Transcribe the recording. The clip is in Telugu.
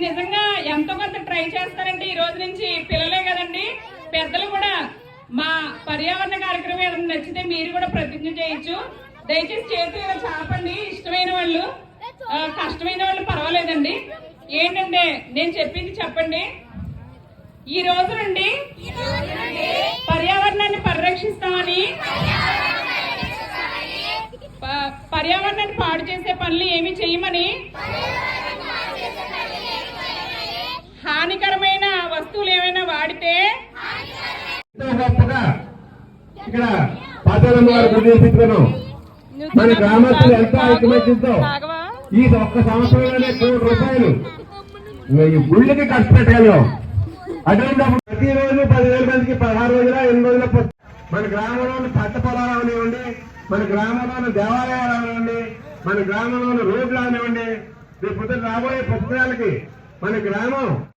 నిజంగా ఎంతో కొంత ట్రై చేస్తారంటే ఈరోజు నుంచి పిల్లలే కదండి. పెద్దలు కూడా మా పర్యావరణ కార్యక్రమం ఏదైనా నచ్చితే మీరు కూడా ప్రతిజ్ఞ చేయొచ్చు. దయచేసి చేతులు ఇలా చాపండి ఇష్టమైన వాళ్ళు. కష్టమైన వాళ్ళు పర్వాలేదండి. ఏంటంటే నేను చెప్పింది చెప్పండి. ఈ రోజు నుండి పర్యావరణాన్ని పరిరక్షిస్తామని ప- పర్యావరణాన్ని పాడు చేసే పనులు ఏమి చేయమని గొప్పగా ఇక్కడ పాతారం వారు ప్రదర్శించను మన గ్రామస్తులు ఎంత ఐకమత్యంతో ఈ ఒక్క సంవత్సరంలోనే కోటి రూపాయలు గుళ్ళకి ఖర్చు పెట్టగలం అటువంటిప్పుడు ప్రతిరోజు పదివేల మందికి పదహారు రోజుల ఎనిమిది రోజుల మన గ్రామంలోని పంట పొలాలు అవనివ్వండి మన గ్రామంలోని దేవాలయాలు అవనివ్వండి మన గ్రామంలోని రోడ్లు అవనివ్వండి రేపు పొద్దున రాబోయే పుస్తకాలకి మన గ్రామం